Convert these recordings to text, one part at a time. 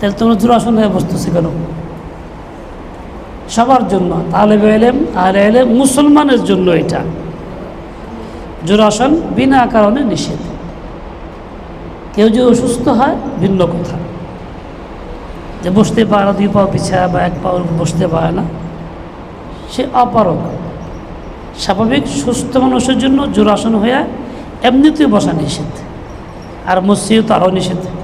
তাহলে তোমরা জোরাসন হয়ে বসতেছে কেন? সবার জন্য, তালেব এলেম, আহলে এলেম, মুসলমানের জন্য এটা। জোরাসন বিনা কারণে নিষেধ। কেউ যদি অসুস্থ হয়, ভিন্ন কথা। যে বসতে পারে না দুই পাও পিছায় বা এক পাও বসতে পারে না, সে অপারক স্বাভাবিক, সুস্থ মানুষের জন্য জোরাসন হয়ে এমনিতেই বসা নিষেধ। আর মসজিদ তো আরও নিষেধ।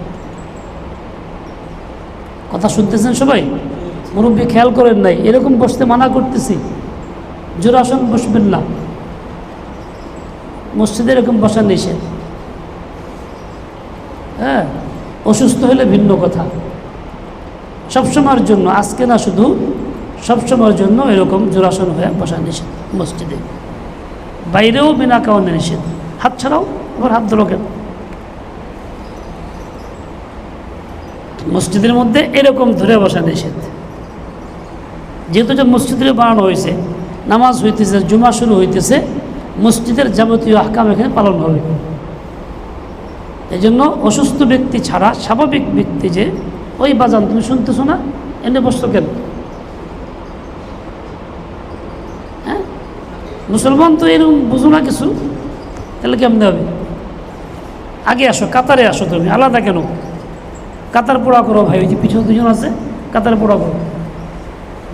কথা শুনতেছেন সবাই? মুরব্বী খেয়াল করেন নাই, এরকম বসতে মানা করতেছি। জোরাসন বসবেন না। মসজিদে এরকম বসা নিষেধ। হ্যাঁ অসুস্থ হলে ভিন্ন কথা। সবসময়ের জন্য, আজকে না শুধু, সবসময়ের জন্য এরকম জোরাসন হয়ে বসা নিষেধ মসজিদে। বাইরেও বিনা কারণে নিষেধ। হাত ছাড়াও, আবার হাত ধরো কেন? মসজিদের মধ্যে এরকম ধরে বসা নিষেধ। যেহেতু যে মসজিদে বানানো হয়েছে, নামাজ হইতেছে, জুমা শুরু হইতেছে, মসজিদের যাবতীয় আহকাম এখানে পালন হবে। এই জন্য অসুস্থ ব্যক্তি ছাড়া, স্বাভাবিক ব্যক্তি যে, ওই বাজান, তুমি শুনতেছো না? এনে বসতো কেন? হ্যাঁ? মুসলমান তো এরকম বুঝো না কিছু, তাহলে কেমন হবে? আগে আসো, কাতারে আসো তুমি, আলাদা কেন? কাতার পোড়া করো ভাই, ওই যে পিছনে দুজন আছে, কাতার পোড়া করো।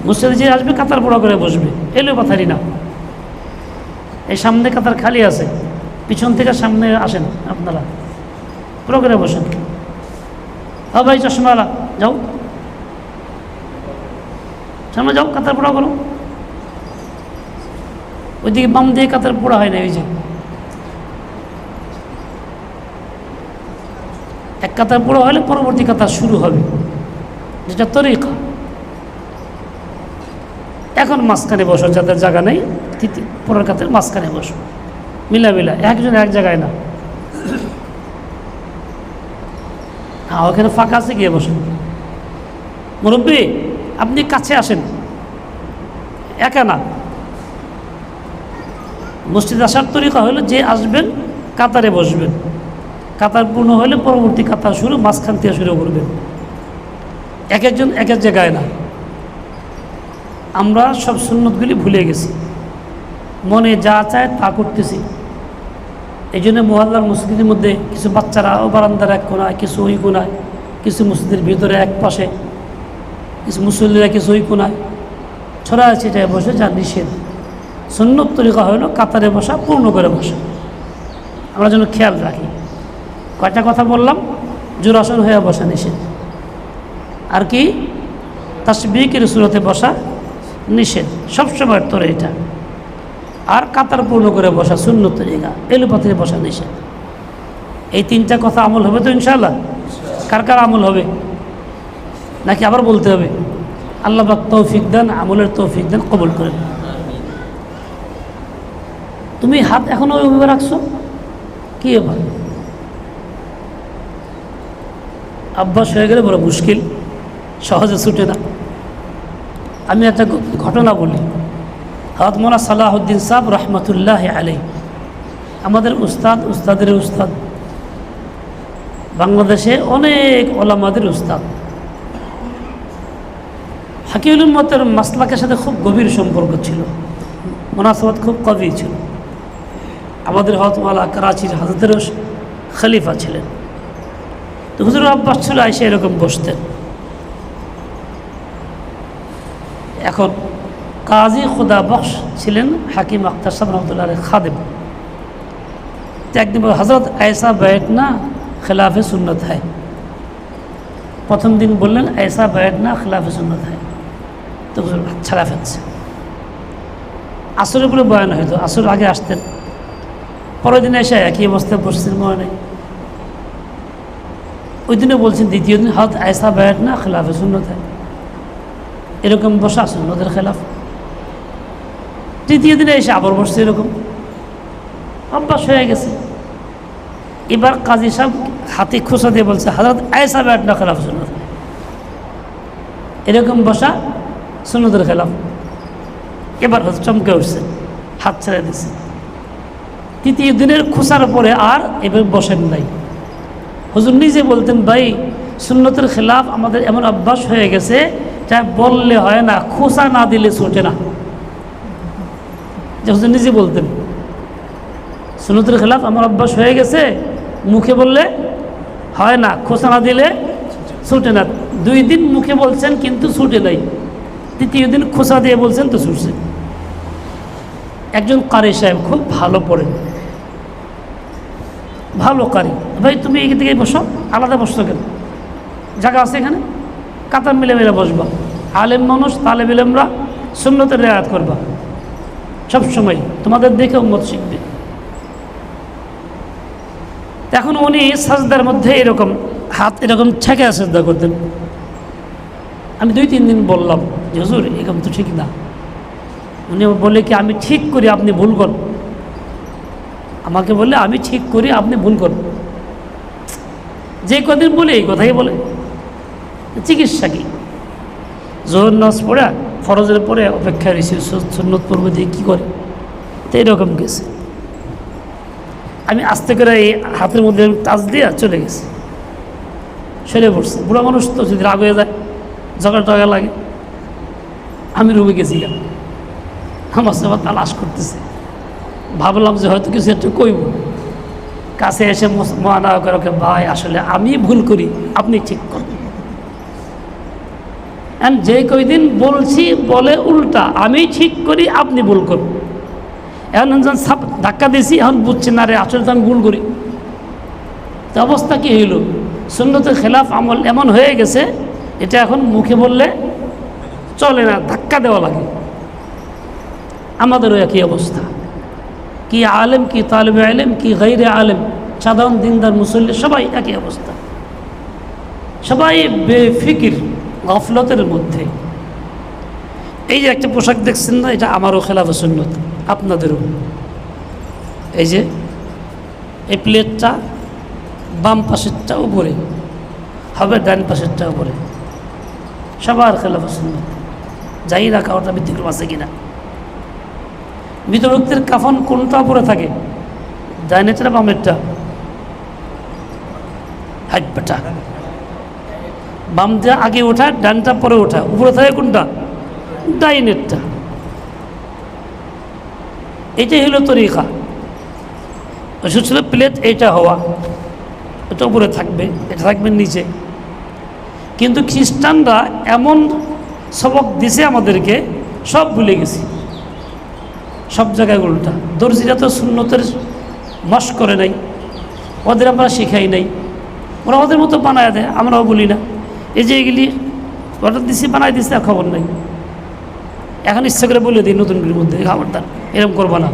মসজিদে যে আসবে, কাতার পোড়া করে বসবে এলেও কথারই না। এই সামনে কাতার খালি আছে, পিছন থেকে সামনে আসেন আপনারা। পুরো করে বসেন। হ্যাঁ ভাই চশমালা যাও। সামনে যাও, কাতার পোড়া করো। ওইদিকে বাম দিয়ে কাতার পোড়া হয় না ওই যে। এক কাতার পোড়া হলে পরবর্তী কাতার শুরু হবে। যেটা তরিকা। এখন মাঝখানে বসো, যাদের জায়গা নেই তৃতীয় পরের কাতার মাঝখানে বসো। মিলা মিলা, একজন এক জায়গায় না। হ্যাঁ ওখানে ফাঁকা আছে, গিয়ে বসেন মুরব্বী, আপনি কাছে আসেন। একা না। মসজিদ আসার তরিকা হলো যে আসবেন, কাতারে বসবেন। কাতার পূর্ণ হলে পরবর্তী কাতার শুরু, মাঝখান থেকে শুরু করবেন এক একজন এক এক জায়গায় না। আমরা সব সুন্নতগুলি ভুলে গেছি। মনে যা চায় তা করতেছি। এই জন্য মোহাল্লার মসজিদের মধ্যে কিছু বাচ্চারা ও বারান্দার এক কোনায়, কিছু ওই কোনায়, কিছু মসজিদের ভিতরে এক পাশে, কিছু মুসল্লিরা, কিছু ওই কোনায়। ছড়ায় ছিটায় বসে যা নিষেধ। সুন্নত তরিকা হলো কাতারে বসা, পূর্ণ করে বসা। আমরা যেন খেয়াল রাখি। কয়টা কথা বললাম? জোরাসন হয়ে বসা নিষেধ। আর কি? তাসবিকের সুরতে বসা নিষেধ। সবসময়ের তোর এটা। আর কাতার পূর্ণ করে বসা শূন্য তরিকা এলোপাতে বসা নিষেধ। এই তিনটা কথা আমল হবে তো ইনশাল্লাহ কার কার আমল হবে? নাকি আবার বলতে হবে? আল্লাহ পাক তৌফিক দেন, আমলের তৌফিক দেন, কবল করেন তুমি হাত এখনও ওইভাবে রাখছো? কি এবার অভ্যাস হয়ে গেলে বড় মুশকিল, সহজে ছুটে না। আমি একটা ঘটনা বলি। হজরত মোলা সালাহুদ্দিন সাহ রহমতুল্লাহ আলী আমাদের উস্তাদ, উস্তাদের উস্তাদ। বাংলাদেশে অনেক ওলামাদের উস্তাদ। হাকিউল মতের মাসলাকের সাথে খুব গভীর সম্পর্ক ছিল। মোনাসবাদ খুব কবি ছিল। আমাদের হতমালা করাচির হাজতেরও খলিফা ছিলেন। হুজুর আব্বাস ছিল আইসে এরকম বসতেন। এখন কাজী খুদা বক্স ছিলেন হাকিম আখতার সাহেব রহমতুল্লাহ খাদেব একদিন হজরত আয়সা না খেলাফে সুন্নত হয়? প্রথম দিন বললেন আয়সা না খেলাফে সুন্নত হয়? তো ছাড়া ফেলছে। আসরের উপরে বয়ান হয়তো আসর আগে আসতেন। পরের দিন এসে একই অবস্থায় বসছেন মনে নেই ওই দিনে বলছেন দ্বিতীয় দিন হাত আয়সা বায়াত না, খেলাফে শূন্যতায় এরকম বসা শূন্যদের খেলাফ। তৃতীয় দিনে এসে আবার বসছে এরকম। অভ্যাস হয়ে গেছে। এবার কাজী সাহেব হাতে খোসা দিয়ে বলছে হাজার আয়সা ব্যাট না, খেলাফ শূন্যত এরকম বসা সুন্নতের খেলাফ। এবার হাত চমকে উঠছে, হাত ছেড়ে দিছে। তৃতীয় দিনের খোসার পরে আর এবার বসেন নাই। হুজুর নিজে বলতেন, ভাই, সুন্নতের খেলাফ আমাদের এমন অভ্যাস হয়ে গেছে, যা বললে হয় না, খোসা না দিলে ছোটে না। যে হুজুর নিজে বলতেন, সুন্নতের খেলাফ আমার অভ্যাস হয়ে গেছে, মুখে বললে হয় না, খোসা না দিলে ছুটে না। দুই দিন মুখে বলছেন, কিন্তু ছুটে নাই। তৃতীয় দিন খোসা দিয়ে বলছেন, তো ছুটছে। একজন কারি সাহেব খুব ভালো পড়েন। ভালো কারি। ভাই, তুমি এখান থেকে বসো, আলাদা বসছো কেন? জায়গা আছে এখানে? কাতার মিলে মিলে বসবা। আলেম মানুষ তালে বিলেমরা সুন্নতের রেয়াত করবা। সবসময় তোমাদের দেখে উম্মত শিখবে। এখন উনি সাজদার মধ্যে এরকম হাত, এরকম ছেঁকে সাজদা করতেন। আমি দুই, তিন দিন বললাম, যে হুজুর, এরকম তো ঠিক না। উনি বলে কি, আমি ঠিক করি, আপনি ভুল করেন। আমাকে বললে, আমি ঠিক করি, আপনি ভুল করেন। যে কদিন বলে এই কথাই বলে। চিকিৎসা কি? জোহর নাচ পড়ে, ফরজের পরে অপেক্ষা রয়েছে সুন্নত পর্ব দিয়ে কী করে? তো এরকম গেছে। আমি আস্তে করে এই হাতের মধ্যে টাচ দিয়ে চলে গেছি। সেরে পড়ছে। বুড়া মানুষ তো যদি রাগ হয়ে যায়, ঝগড়া টগা লাগে। আমি রুমে গেছি কেন আমার সবার তালাশ করতেছে। ভাবলাম যে হয়তো কিছু একটু কইব। কাছে এসে মহানা করে ওকে ভাই, আসলে আমি ভুল করি, আপনি ঠিক করুন। And যে কয়দিন বলছি, বলে উল্টা, আমি ঠিক করি, আপনি ভুল করুন। এখন যখন সাপ ধাক্কা দিয়েছি, এখন বুঝছি, না রে, আসলে তো আমি ভুল করি। তো অবস্থা কী হইল? সুন্নতের খেলাফ আমল এমন হয়ে গেছে, এটা এখন মুখে বললে চলে না, ধাক্কা দেওয়া লাগে। আমাদেরও একই অবস্থা। কি আলেম, কি তালেব আলেম, কি গৈরে আলেম, সাধারণ দিনদার, মুসল্লি, সবাই একই অবস্থা। সবাই বেফিকির, গফলতের মধ্যে। এই যে একটা পোশাক দেখছেন না, এটা আমারও খেলাফে সুন্নত, আপনাদেরও। এই যে, এই প্লেটটা বাম পাশেরটা উপরে, হবে ডান পাশেরটা উপরে। সবার খেলাফে সুন্নত। যাই না কারোটা ব্যতিক্রম আছে কিনা। মৃত ব্যক্তির কাফন কোনটা উপরে থাকে? ডাইনেরটা বামেরটা? হাইট বামটা আগে ওঠা, ডানটা পরে ওঠা। উপরে থাকে কোনটা? ডাইনেরটা। এটাই হলো তরিকা। ওষুধ ছিল প্লেট এইটা হওয়া, এটা উপরে থাকবে, এটা থাকবে নিচে। কিন্তু খ্রিস্টানরা এমন সবক দিছে আমাদেরকে, সব ভুলে গেছি। সব জায়গায় উল্টা। দর্জিরা তো শূন্যতের মশ করে নাই, ওদের আমরা শিখাই নাই। ওরা ওদের মতো বানায় দেয়, আমরাও বলি না। এই যে এগুলি অর্ডার দিছি বানাই আর খবর নাই। এখন ইচ্ছা করে বলে দিই নতুনগুলির মধ্যে খবরদার, এরকম করব না।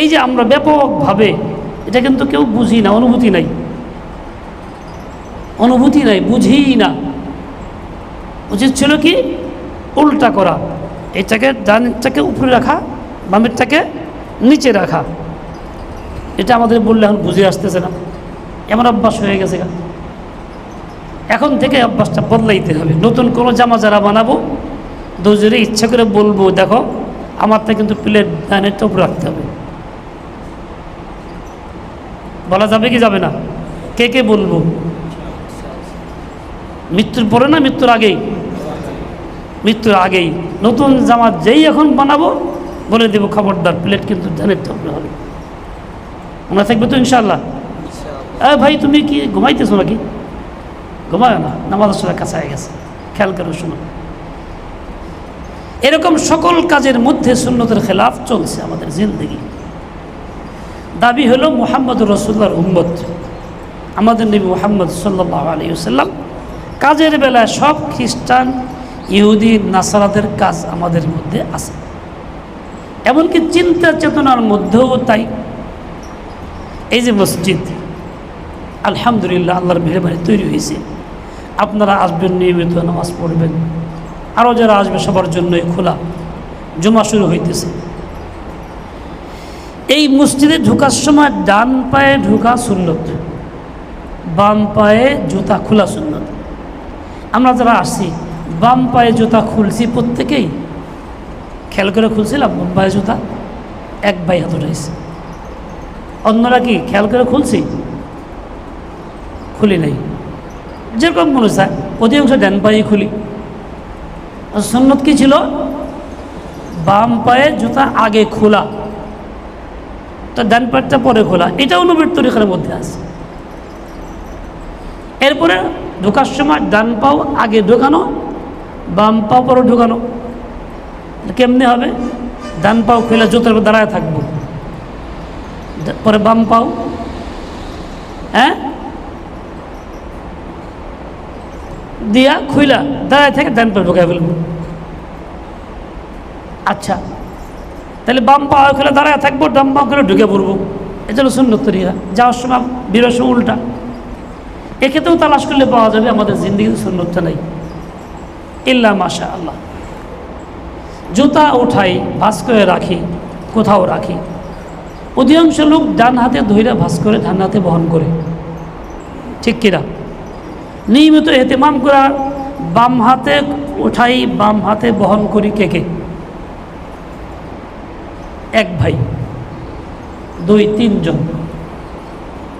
এই যে আমরা ব্যাপকভাবে, এটা কিন্তু কেউ বুঝি না, অনুভূতি নাই। অনুভূতি নাই বুঝি না। উচিত ছিল কি? উল্টা করা। এটাকে ডানটাকে উপরে রাখা বামেরটাকে নিচে রাখা। এটা আমাদের বললে এখন বুঝে আসতেছে না। এমন অভ্যাস হয়ে গেছে এখন থেকে অভ্যাসটা বদলাইতে হবে। নতুন কোনো জামা যারা বানাবো, দুজনে ইচ্ছা করে বলব, দেখো, আমারটা কিন্তু প্লেট ডাইনেরটা উপরে রাখতে হবে। বলা যাবে কি যাবে না? কে কে বলব? মৃত্যুর পরে না মৃত্যুর আগেই? মৃত্যুর আগেই নতুন জামা যেই এখন বানাবো বলে দেবো খবরদার প্লেট কিন্তু ডাইনেরটা উপরে হবে। মনে থাকবে তো ইনশাল্লাহ ভাই তুমি কি ঘুমাইতেছো নাকি? ঘুমায় না নামাজ সময় কাছে হয়ে গেছে। খেয়াল করে শুনো। এরকম সকল কাজের মধ্যে সুন্নতের খেলাফ চলছে আমাদের জিন্দগি। দাবি হলো মোহাম্মদ রসুল্লার উম্মত। আমাদের নবী মোহাম্মদ সাল্লাহ আলী সাল্লাম কাজের বেলায় সব খ্রিস্টান ইহুদি, নাসারাদের কাজ আমাদের মধ্যে আছে। এমনকি চিন্তা চেতনার মধ্যেও তাই। এই যে মসজিদ, আলহামদুলিল্লাহ আল্লাহর মেহরবানি তৈরি হয়েছে। আপনারা আসবেন, নিয়মিত নামাজ পড়বেন। আরও যারা আসবে সবার জন্যই খোলা। জমা শুরু হইতেছে। এই মসজিদে ঢোকার সময় ডান পায়ে ঢোকা সুন্নত, বাম পায়ে জুতা খোলা সুন্নত। আমরা যারা আসছি বাম পায়ে জুতা খুলছি প্রত্যেকেই। খেয়াল করে খুলছিলাম, বাম পায়ে জুতা, এক ভাই হাত উঠাইছে। অন্যরা কি খেয়াল করে খুলছি? খুলি নাই। যেরকম মনে চায় অধিকাংশ ডান পায়ে খুলি। সুন্নত কি ছিল? বাম পায়ে জুতা আগে খোলা। তো ডান পায়েরটা পরে খোলা। এটাও নবীর তরিকার মধ্যে আছে। এরপরে ঢোকার সময় ডান পাও আগে ঢোকানো বাম পাও পরে ঢুকানো। কেমনে হবে? ডান পাও খুলে জুতোর উপর দাঁড়ায় থাকব। পরে বাম পাও। হ্যাঁ? দিয়া খুইলা, দাঁড়ায় থেকে ডান পাও ঢোকায় ফেলব। আচ্ছা তাহলে বাম পা খুলে দাঁড়ায় থাকব ডাম পা খেলে ঢুকে পড়ব। হলো সুন্নত তরিকা। যাওয়ার সময় বেরোর সময় উল্টা। এক্ষেত্রেও তালাশ করলে পাওয়া যাবে, আমাদের জিন্দিগিতে সুন্নতটা নেই। ইল্লা মাশা আল্লাহ জুতা উঠাই ভাস করে রাখি, কোথাও রাখি। অধিকাংশ লোক ডান হাতে ধৈরা ভাস করে ডান হাতে বহন করে। ঠিক কিনা? নিয়মিত এতেমাম করা, বাম হাতে উঠাই, বাম হাতে বহন করি কে কে? এক ভাই, দুই, তিনজন,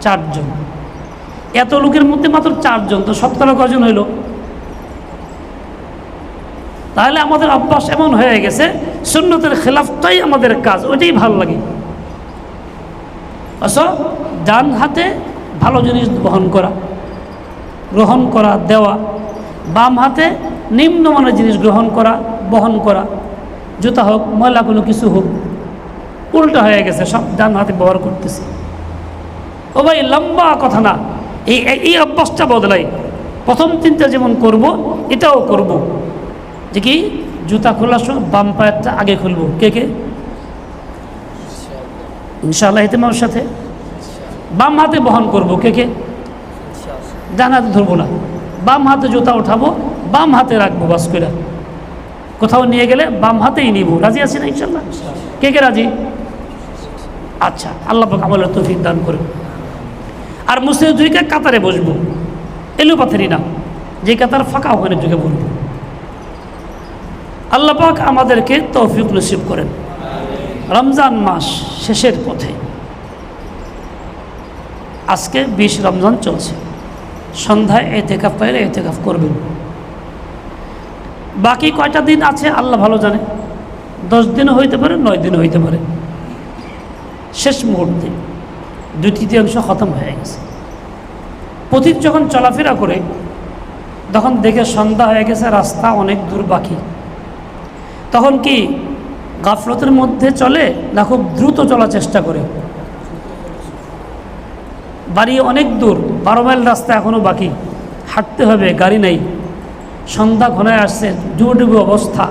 চারজন। এত লোকের মধ্যে মাত্র চারজন, তো সপ্তাহ কজন হইল? তাহলে আমাদের অভ্যাস এমন হয়ে গেছে, সুন্নতের খেলাফটাই আমাদের কাজ, ওইটাই ভালো লাগে। অস ডান হাতে ভালো জিনিস বহন করা, গ্রহণ করা, দেওয়া, বাম হাতে নিম্নমানের জিনিস গ্রহণ করা, বহন করা, জুতা হোক, ময়লা কোনো কিছু হোক, উল্টা হয়ে গেছে, সব ডান হাতে ব্যবহার করতেছে। ও ভাই, লম্বা কথা না এই, এই- অভ্যাসটা বদলাই। প্রথম তিনটা যেমন করব, এটাও করব। যে কি? জুতা খোলার সময় বাম পায়েরটা আগে খুলবো। কে কে? ইনশাআল্লাহ হিতেমার সাথে। বাম হাতে বহন করব। কে কে? ডান হাতে ধরবো না। বাম হাতে জুতা উঠাবো, বাম হাতে রাখব বাস করে কোথাও নিয়ে গেলে বাম হাতেই নিব। রাজি আছি না ইনশাল্লাহ কে কে রাজি? আচ্ছা আল্লাহ পাক আমলের দান করুন। আর মুসলিম দুইকে কাতারে বসবো। এলোপাথারি না। যে কাতার ফাঁকা ওখানে ঢুকে বলব আল্লাহ পাক আমাদেরকে তৌফিক নসিব করেন। রমজান মাস শেষের পথে। আজকে বিশ রমজান চলছে। সন্ধ্যায় এতেকাফ পাইলে এতেকাফ করবেন। বাকি কয়টা দিন আছে আল্লাহ ভালো জানে। দশ দিনও হইতে পারে, নয় দিনও হইতে পারে। শেষ মুহূর্তে দুই তৃতীয়াংশ খতম হয়ে গেছে। পথিক যখন চলাফেরা করে, তখন দেখে সন্ধ্যা হয়ে গেছে, রাস্তা অনেক দূর বাকি। তখন কি গাফলতের মধ্যে চলে না খুব দ্রুত চলার চেষ্টা করে? বাড়ি অনেক দূর, বারো মাইল রাস্তা এখনও বাকি। হাঁটতে হবে, গাড়ি নেই। সন্ধ্যা ঘনায় আসছে, ডুবুডুবু অবস্থা।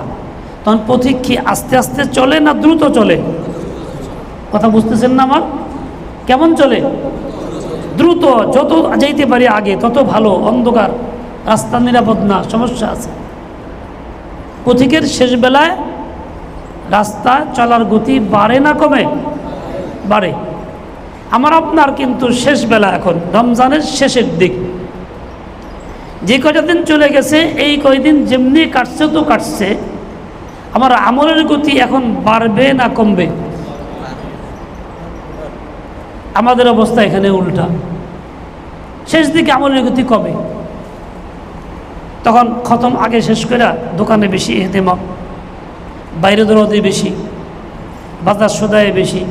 তখন পথিক কি আস্তে আস্তে চলে না দ্রুত চলে? কথা বুঝতেছেন না আমার? কেমন চলে? দ্রুত, যত যাইতে পারি আগে, তত ভালো, অন্ধকার। রাস্তা নিরাপদ না, সমস্যা আছে। পথিকের শেষ বেলায় রাস্তা চলার গতি বাড়ে না কমে? বাড়ে। আমার আপনার কিন্তু শেষ বেলা এখন, রমজানের শেষের দিক। যে কয়টা দিন চলে গেছে, এই কয়দিন যেমনি কাটছে তো কাটছে, আমার আমলের গতি এখন বাড়বে না কমবে? আমাদের অবস্থা এখানে উল্টা। শেষ দিকে আমলের গতি কমে। তখন খতম আগে শেষ করে দোকানে বেশি এহতেমাম বাইরে দৌড়াতে বেশি, বাজার সদায় বেশি,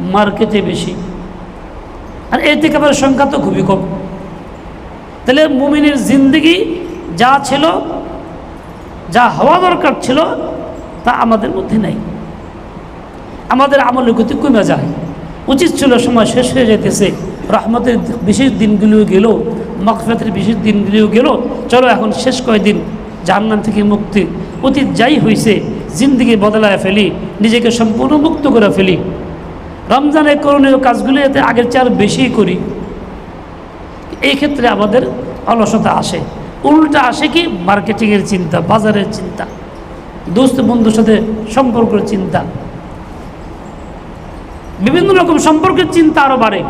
মার্কেটে বেশি। আর থেকে আমার সংখ্যা তো খুবই কম। তাহলে মুমিনের জিন্দগি যা ছিল, যা হওয়া দরকার ছিল, তা আমাদের মধ্যে নেই। আমাদের আমলের গতি কমে যায়। উচিত ছিল সময় শেষ হয়ে যেতেছে রহমতের বিশেষ দিনগুলো গেল মকফেতের বিশেষ দিনগুলিও গেল, চলো এখন শেষ কয়েকদিন জাহান্নাম থেকে মুক্তি। অতীত যাই হয়েছে জিন্দিগি বদলায় ফেলি, নিজেকে সম্পূর্ণ মুক্ত করে ফেলি। রমজানের করণীয় কাজগুলি এতে আগের চেয়ে বেশি করি। এই ক্ষেত্রে আমাদের অলসতা আসে। উল্টা আসে কি? মার্কেটিংয়ের চিন্তা, বাজারের চিন্তা, দোস্ত বন্ধুর সাথে সম্পর্কের চিন্তা। বিভিন্ন রকম সম্পর্কের চিন্তা আরও বাড়ে।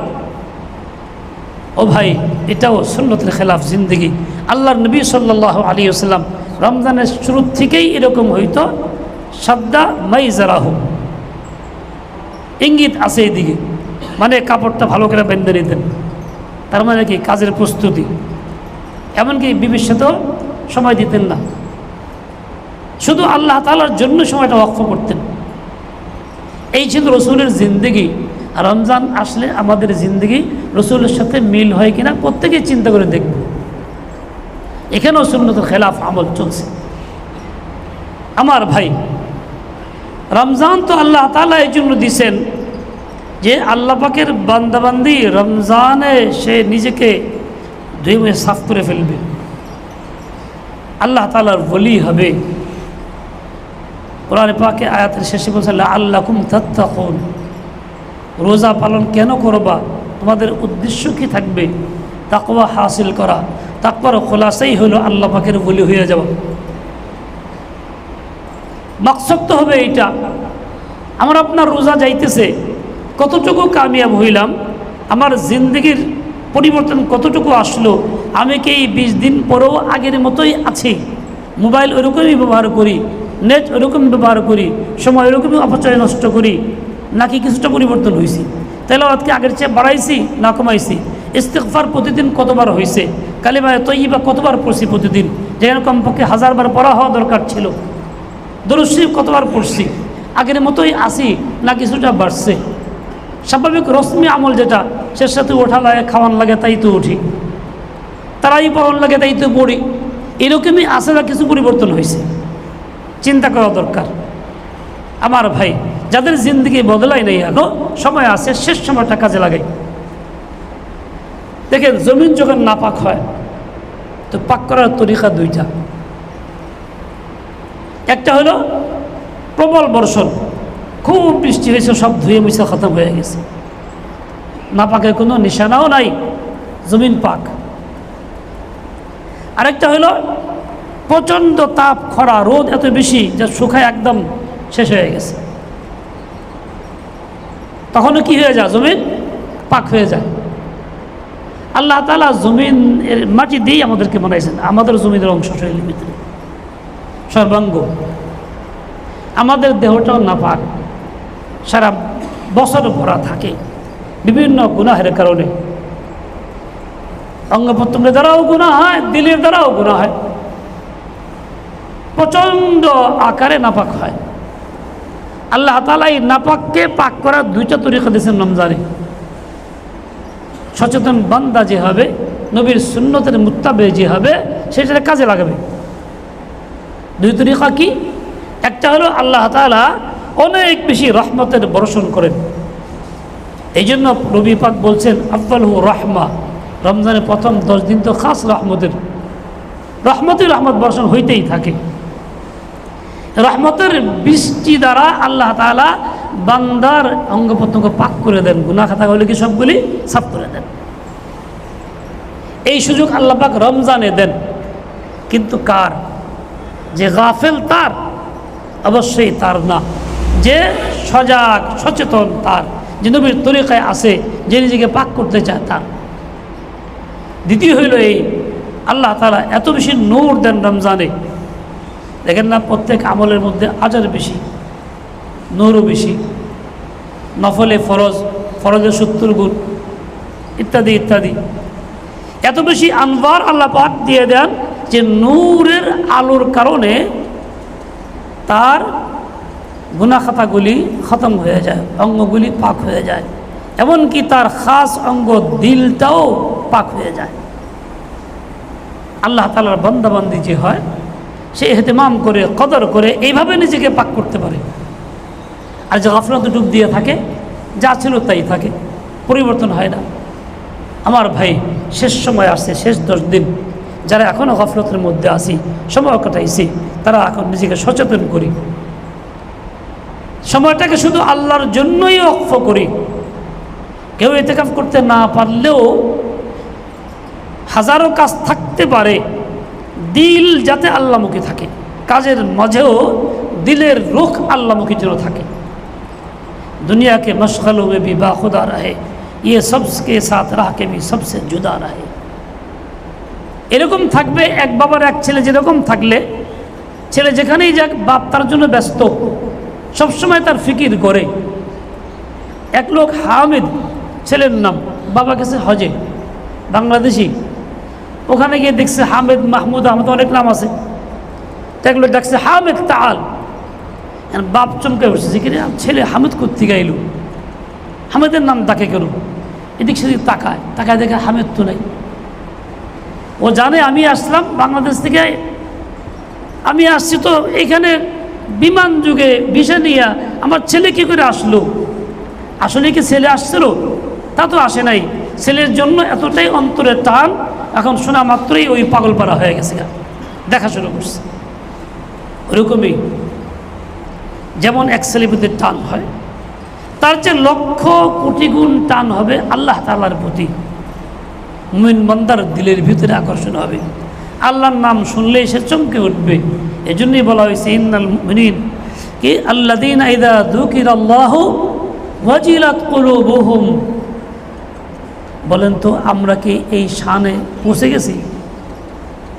ও ভাই, এটাও সুন্নতের খেলাফ জিন্দগি। আল্লাহর নবী সাল্লাহ আলী আসাল্লাম রমজানের শুরু থেকেই এরকম হইতো মাই জারাহু ইঙ্গিত আছে এদিকে মানে কাপড়টা ভালো করে বেঁধে নিতেন, তার মানে কি কাজের প্রস্তুতি। এমনকি বিভীষিত সময় দিতেন না। শুধু আল্লাহ তালার জন্য সময়টা ওয়াকফ করতেন। এই ছিল রসুলের জিন্দগি। রমজান আসলে আমাদের জিন্দগি রসুলের সাথে মিল হয় কিনা প্রত্যেকেই চিন্তা করে দেখব। এখানেও সুন্নত খেলাফ আমল চলছে। আমার ভাই, রমজান তো আল্লাহ তালা এই জন্য দিছেন যে আল্লাহ পাকের বান্দাবান্দি রমজানে সে নিজেকে মুখে সাফ করে ফেলবে। আল্লাহ তালার বলি হবে। কোরআন পাকে আয়াতের শেষে বলছে আল্লাহ কুম তত্তাকুন। রোজা পালন কেন করবা? তোমাদের উদ্দেশ্য কি থাকবে? তাকওয়া হাসিল করা। তাকবার খোলাসাই হলো আল্লাহ পাকের বলি হয়ে যাওয়া। মাকসদ তো হবে এইটা। আমার আপনার রোজা যাইতেছে, কতটুকু কামিয়াব হইলাম? আমার জিন্দগির পরিবর্তন কতটুকু আসলো? আমি কি এই বিশ দিন পরেও আগের মতোই আছি? মোবাইল ওরকমই ব্যবহার করি, নেট ওরকম ব্যবহার করি, সময় ওরকমই অপচয় নষ্ট করি। নাকি কিছুটা পরিবর্তন হয়েছি আজকে আগের চেয়ে বাড়াইছি না কমাইছি? ইস্তেকফার প্রতিদিন কতবার হয়েছে কালিমায় তৈবা কতবার পড়ছি প্রতিদিন? যেখানে কমপক্ষে হাজারবার পড়া হওয়া দরকার ছিল। দরুশরীফ কতবার পড়ছি? আগের মতোই আসি না কিছুটা বাড়ছে? স্বাভাবিক রশ্মি আমল যেটা সে সাথে ওঠা লাগে, খাওয়ান লাগে, তাই তো উঠি। তারাই পড়ন লাগে, তাই তো পড়ি। এরকমই আসে না কিছু পরিবর্তন হয়েছে চিন্তা করা দরকার। আমার ভাই যাদের জিন্দগি বদলাই নেই এখন, সময় আছে, শেষ সময়টা কাজে লাগে। দেখেন, জমিন যখন নাপাক হয়, তো পাক করার তরিকা দুইটা। একটা হলো প্রবল বর্ষণ, খুব বৃষ্টি হয়েছে, সব ধুয়ে মুছে খতম হয়ে গেছে। না পাকের কোনো নিশানাও নাই, জমিন পাক। আরেকটা হলো প্রচণ্ড তাপ, খরা, রোদ এত বেশি যা শুকায় একদম শেষ হয়ে গেছে। তখনও কি হয়ে যায়? জমিন পাক হয়ে যায়। আল্লাহ তালা জমিন এর মাটি দিয়েই আমাদেরকে বানাইছেন। আমাদের জমিনের অংশ শৈলীর ভিতরে সর্বাঙ্গ। আমাদের দেহটাও নাপাক। সারা বছর ভরা থাকে। বিভিন্ন গুনাহের কারণে। অঙ্গ প্রত্যঙ্গের দ্বারাও গুণা হয়, দিলের দ্বারাও গুণা হয়। প্রচণ্ড আকারে নাপাক হয়। আল্লাহ তালা এই নাপাককে পাক করার দুইটা তরিকা দিয়েছেন রমজানে। সচেতন বান্দা যে হবে, নবীর সুন্নতের মুত্তাবে যে হবে সেটা কাজে লাগাবে। দুই তরিকা কি? একটা হলো আল্লাহ তালা অনেক বেশি রহমতের বর্ষণ করেন। এই জন্য রবি পাক বলছেন আফল হু রহমা। রমজানের প্রথম দশ দিন তো খাস রহমতের। রহমতের রহমত বর্ষণ হইতেই থাকে। রহমতের বৃষ্টি দ্বারা আল্লাহ তালা বান্দার অঙ্গ প্রত্যঙ্গ পাক করে দেন গুনা কি সবগুলি? সাফ করে দেন। এই সুযোগ আল্লাহ পাক রমজানে দেন। কিন্তু কার? যে গাফেল তার, অবশ্যই তার না। যে সজাগ, সচেতন তার। যে নবীর তরিকায় আছে, যে নিজেকে পাক করতে চায় তার। দ্বিতীয় হইল এই, আল্লাহ তালা এত বেশি নূর দেন রমজানে। দেখেন না, প্রত্যেক আমলের মধ্যে আজার বেশি, নূরও বেশি, নফলে ফরজ ফরজের সত্তর গুণ, ইত্যাদি ইত্যাদি। এত বেশি আনবার আল্লাহ পাক দিয়ে দেন যে নূরের আলোর কারণে তার গুনাখাতাগুলি খতম হয়ে যায়, অঙ্গগুলি পাক হয়ে যায়। এমনকি তার খাস অঙ্গ দিলটাও পাক হয়ে যায়। আল্লাহ তালার বন্দাবন্দি যে হয় সে এহতেমাম করে, কদর করে, এইভাবে নিজেকে পাক করতে পারে। আর যে গফলত ডুব দিয়ে থাকে, যা ছিল তাই থাকে, পরিবর্তন হয় না। আমার ভাই শেষ সময় আসছে, শেষ দশ দিন, যারা এখনও গফলতের মধ্যে আসি সময় কাটাইছি, তারা এখন নিজেকে সচেতন করি। সময়টাকে শুধু আল্লাহর জন্যই অক্ষ করি। কেউ এতেকাফ করতে না পারলেও হাজারো কাজ থাকতে পারে দিল যাতে আল্লামুখী থাকে। কাজের মাঝেও দিলের রুখ আল্লামুখী যেন থাকে। দুনিয়াকে মশকল হয়ে বি বা খুদা রাহে ইয়ে সবকে সাথ রাহকে বি সবসে জুদা রাহে। এরকম থাকবে, এক বাবার এক ছেলে যেরকম থাকলে, ছেলে যেখানেই যাক, বাপ তার জন্য ব্যস্ত। সবসময় তার ফিকির করে। এক লোক হামিদ, ছেলের নাম বাবা গেছে হজে, বাংলাদেশি। ওখানে গিয়ে দেখছে হামেদ মাহমুদ আহমদ, অনেক নাম আছে। দেখল ডাকছে হামেদ তাল বাপ চমকে উঠছে কিরে ছেলে হামেদ কোথেকে এলো? হামেদের নাম তাকে কেন? এদিক সেদিক তাকায় তাকায় দেখে হামেদ তো নাই। ও জানে, আমি আসলাম বাংলাদেশ থেকে। আমি আসছি তো এখানে বিমান যুগে ভিসা নিয়ে। আমার ছেলে কী করে আসলো? আসলে কি ছেলে আসছিল? তা তো আসে নাই। ছেলের জন্য এতটাই অন্তরে টান, এখন শোনা মাত্রই ওই পাগলপাড়া হয়ে গেছে। দেখা শুরু করছে। ওরকমই যেমন এক ছেলেপতির টান হয়, তার যে লক্ষ কোটি গুণ টান হবে আল্লাহ তালার প্রতি। মুমিন বন্দার দিলের ভিতরে আকর্ষণ হবে। আল্লাহর নাম শুনলেই সে চমকে উঠবে। এজন্যই বলা হয়েছে, ইন্নাল মুমিনিন কি আল্লাদিন আইদা দুকির আল্লাহ ওয়াজিলাত কুলুবুহুম বলেন তো, আমরা কি এই শানে পৌঁছে গেছি?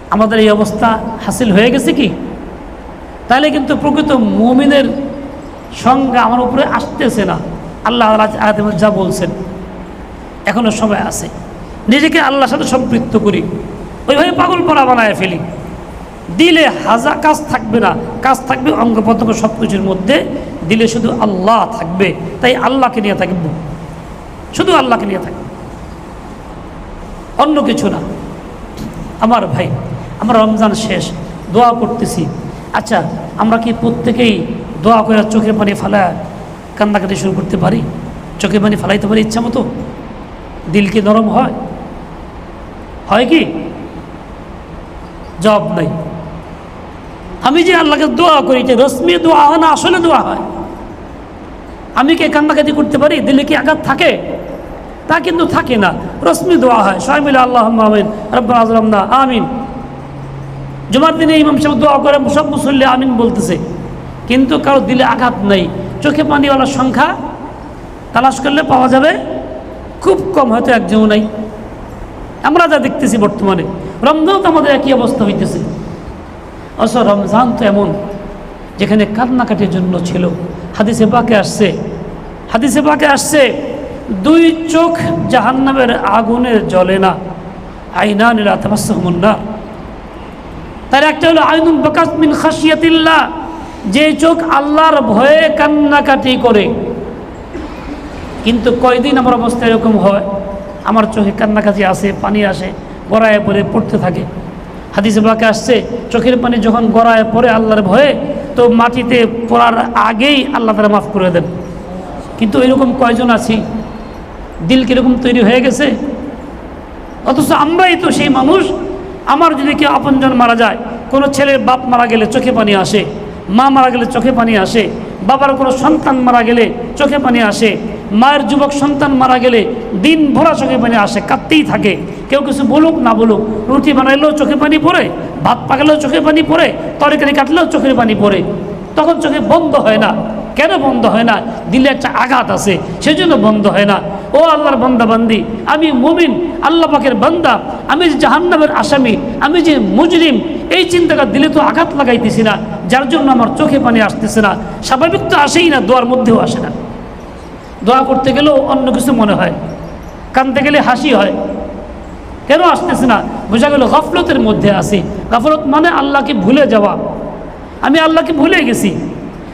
আমাদের এই অবস্থা হাসিল হয়ে গেছে কি? তাহলে কিন্তু প্রকৃত মুমিনের সংজ্ঞা আমার উপরে আসতেছে না। আল্লাহ মধ্যে যা বলছেন, এখনও সময় আছে। নিজেকে আল্লাহর সাথে সম্পৃক্ত করি। ওইভাবে পাগল পড়া বানায় ফেলি। দিলে হাজার কাজ থাকবে না। কাজ থাকবে অঙ্গ প্রত্যঙ্গ সব কিছুর মধ্যে। দিলে শুধু আল্লাহ থাকবে। তাই আল্লাহকে নিয়ে থাকব। শুধু আল্লাহকে নিয়ে থাকবে। অন্য কিছু না। আমার ভাই, আমরা রমজান শেষ, দোয়া করতেছি। আচ্ছা আমরা কি প্রত্যেকেই দোয়া করে চোখের পানি ফেলা কান্নাকাটি শুরু করতে পারি? চোখের পানি ফেলাইতে পারি ইচ্ছা মতো? দিল কি নরম হয়? হয় কি? জব নাই। আমি যে আল্লাহকে দোয়া করি, যে রশ্মি দোয়া হয় না, আসলে দোয়া হয়। আমি কি কান্নাকাটি করতে পারি? দিলে কি আঘাত থাকে? তা কিন্তু থাকে না। রশ্মি দোয়া হয়। সবাই মিলে আল্লাহ আমিন। রব্বা আমিন। জুমার দিনে ইমাম সাহেব দোয়া করে সব মুসল্লি আমিন বলতেছে। কিন্তু কারও দিলে আঘাত নেই। চোখে পানিওয়ালার সংখ্যা তালাশ করলে পাওয়া যাবে খুব কম, হয়তো একজনও নাই। আমরা যা দেখতেছি বর্তমানে রমজান তো আমাদের একই অবস্থা হইতেছে। অবশ্য রমজান তো এমন, যেখানে কান্নাকাটির জন্য ছিল। হাদিসে পাকে আসছে, হাদিসে পাকে আসছে। দুই চোখ জাহান্নামের আগুনের জ্বলে না আইনা তামাসমুন্না তার একটা হলো আইনুল বাকাস মিন খাসিয়াতিল্লাহ যে চোখ আল্লাহর ভয়ে কান্নাকাটি করে। কিন্তু কয়দিন আমার অবস্থা এরকম হয়, আমার চোখে কান্নাকাটি আসে, পানি আসে, গড়ায় পড়ে, পড়তে থাকে। হাদিসে বাকে আসছে, চোখের পানি যখন গড়ায় পড়ে আল্লাহর ভয়ে, তো মাটিতে পড়ার আগেই আল্লাহ তারা মাফ করে দেন। কিন্তু এরকম কয়জন আছি দিল কীরকম তৈরি হয়ে গেছে? অথচ আমরাই তো সেই মানুষ। আমার যদি কেউ আপনজন মারা যায়, কোনো ছেলের বাপ মারা গেলে চোখে পানি আসে, মা মারা গেলে চোখে পানি আসে, বাবার কোনো সন্তান মারা গেলে চোখে পানি আসে, মায়ের যুবক সন্তান মারা গেলে দিন ভরা চোখে পানি আসে, কাঁদতেই থাকে। কেউ কিছু বলুক, না বলুক, রুটি বানাইলেও চোখে পানি পড়ে, ভাত পাকালেও চোখে পানি পড়ে, তরকারি কাটলেও চোখের পানি পড়ে, তখন চোখে বন্ধ হয় না। কেন বন্ধ হয় না? দিলে একটা আঘাত আছে, সেজন্য বন্ধ হয় না। ও আল্লাহর বান্দা বান্দি আমি মুমিন, আল্লাহ পাকের বান্দা, আমি যে জাহান্নামের আসামি, আমি যে মুজরিম, এই চিন্তাটা দিলে তো আঘাত লাগাইতেছি না, যার জন্য আমার চোখে পানি আসতেছে না। স্বাভাবিক তো আসেই না, দোয়ার মধ্যেও আসে না। দোয়া করতে গেলেও অন্য কিছু মনে হয়। কানতে গেলে হাসি হয়। কেন আসতেছে না? বোঝা গেল গফলতের মধ্যে আসি গফলত মানে আল্লাহকে ভুলে যাওয়া। আমি আল্লাহকে ভুলে গেছি।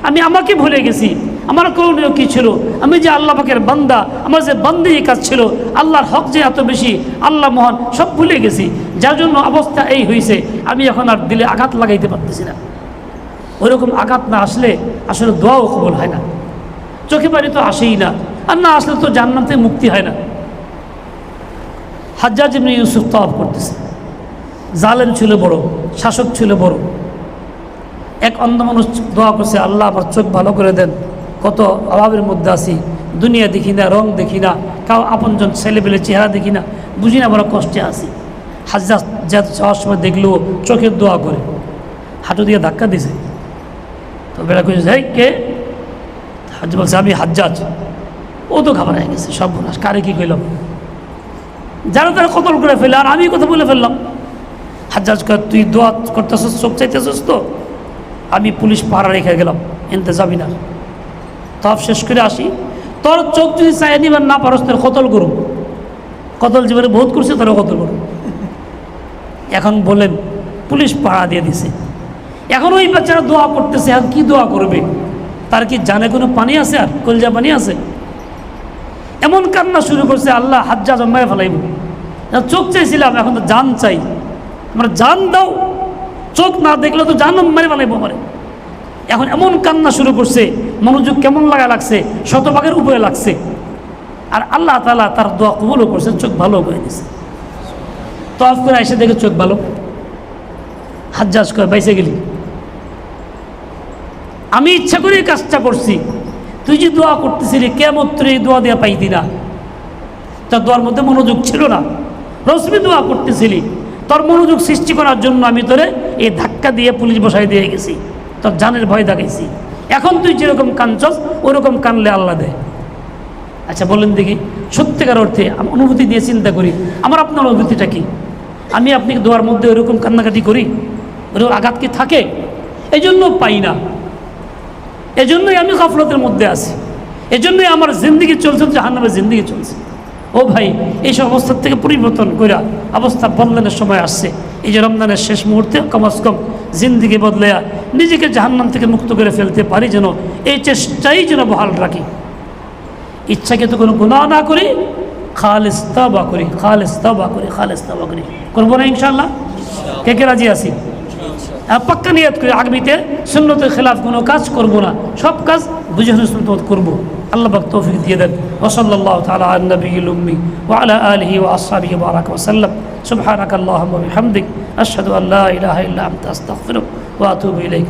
আমি আমাকে ভুলে গেছি। আমার করণীয় কী ছিল? আমি যে আল্লাহ পাকের বান্দা, আমার যে বান্দি কাজ ছিল, আল্লাহর হক যে এত বেশি, আল্লাহ মহান, সব ভুলে গেছি। যার জন্য অবস্থা এই হয়েছে আমি এখন আর দিলে আঘাত লাগাইতে পারতেছি না। ওইরকম আঘাত না আসলে আসলে দোয়াও কবল হয় না। চোখে পানি তো আসেই না, আর না আসলে তো জান্নাতে মুক্তি হয় না। হাজ্জাজ ইবনে ইউসুফ তওয়াব করতেছে। জালেম ছিল বড়, শাসক ছিল বড়। এক অন্ধ মানুষ দোয়া করছে, আল্লাহ আমার চোখ ভালো করে দেন। কত অভাবের মধ্যে আছি। দুনিয়া দেখি না, রং দেখি না, কাউ আপনজন ছেলেবেলে চেহারা দেখি না। বুঝি না বড় কষ্টে আছি। হাজ্জাজ যা যাওয়ার সময় দেখল চোখের দোয়া করে। হাঁটু দিয়ে ধাক্কা দিছে। তো বেড়া কইছে যাই কে? হাজ বলছে, আমি হাজ্জাজ। ও তো ঘাবড়ায় গেছে সব বোনাস কারে কি কইলাম যারা তারা কতল করে ফেলে আর আমি কথা বলে ফেললাম। হাজ্জাজ তুই দোয়া করতেছিস, চোখ চাইতেছিস তো? আমি পুলিশ পাহারা রেখে গেলাম, এনতে যাবি না। তফ শেষ করে আসি। তোর চোখ যদি চাই নিবার না পারস, তোর কতল করুম। কতল জীবনে বহুত করছে তারা কতল করো এখন বলেন, পুলিশ পাড়া দিয়ে দিছে। এখন ওই বাচ্চারা দোয়া করতেছে, এখন কি দোয়া করবে? তার কি জানে কোনো পানি আছে আর? কলজা পানি আছে? এমন কান্না শুরু করছে, আল্লাহ হাজ্জা জন্মায় ফেলাইব। চোখ চাইছিলাম, এখন তো জান চাই। আমরা জান দাও। চোখ না দেখলে তো জান মেরে ফেলাইব আমার। এখন এমন কান্না শুরু করছে, মনোযোগ কেমন লাগা লাগছে, শতভাগের উপরে লাগছে। আর আল্লাহ তালা তার দোয়া কবুলও করছে, চোখ ভালো করে দিছে তফ করে এসে দেখে চোখ ভালো। হাজ্জাজ করে বাইসে গেলি। আমি ইচ্ছা করে কাজটা করছি, তুই যে দোয়া করতেছিলি কেমন তোর এই দোয়া দেওয়া পাইতি না। তার দোয়ার মধ্যে মনোযোগ ছিল না। রশ্মি দোয়া করতেছিলি। তোর মনোযোগ সৃষ্টি করার জন্য আমি তোরে এই ধাক্কা দিয়ে পুলিশ বসাই দিয়ে গেছি। তোর জানের ভয় দেখাইছি। এখন তুই যেরকম কানছস ওরকম কানলে আল্লাহ দেয়। আচ্ছা বলেন দেখি, সত্যিকার অর্থে অনুভূতি দিয়ে চিন্তা করি, আমার আপনার অনুভূতিটা কি? আমি আপনি দোয়ার মধ্যে ওরকম কান্নাকাটি করি? ওরকম আঘাত কি থাকে? এই জন্য পাই না। এজন্যই আমি গাফলতের মধ্যে আছি। এজন্যই আমার জিন্দিগি চলছে, জাহান্নামের জিন্দিগি চলছে। ও ভাই এইসব অবস্থার থেকে পরিবর্তন কইরা অবস্থা বদলানোর সময় আসছে। এই যে রমজানের শেষ মুহূর্তে কমাস কম জিন্দিগি বদলাইয়া নিজেকে জাহান্নাম থেকে মুক্ত করে ফেলতে পারি যেন এই চেষ্টাই যেন বহাল রাখি। ইচ্ছাকে তো কোনো গুণা না করি, খালেস তাবা করি, খালেস তাবা করি, খালেস তাবা করি। করব না ইনশাল্লাহ কে কে রাজি আছি? পাক্কা নিয়ত করি, আগামীতে সুন্নতের খেলাফ কোনো কাজ করব না, সব কাজ বুঝে সুন্নত করব। আল্লাহ পাক তৌফিক দিয়ে দেন ওসল্লাহ তালা নবী উম্মি ওয়ালা আলহি ও আসসাবি বারাক ওসাল্লাম সুবহানাক আল্লাহুম্মা ওয়া বিহামদিক আশহাদু আল্লা ইলাহা ইল্লা আনতা আস্তাগফিরুক ওয়া আতুবু ইলাইক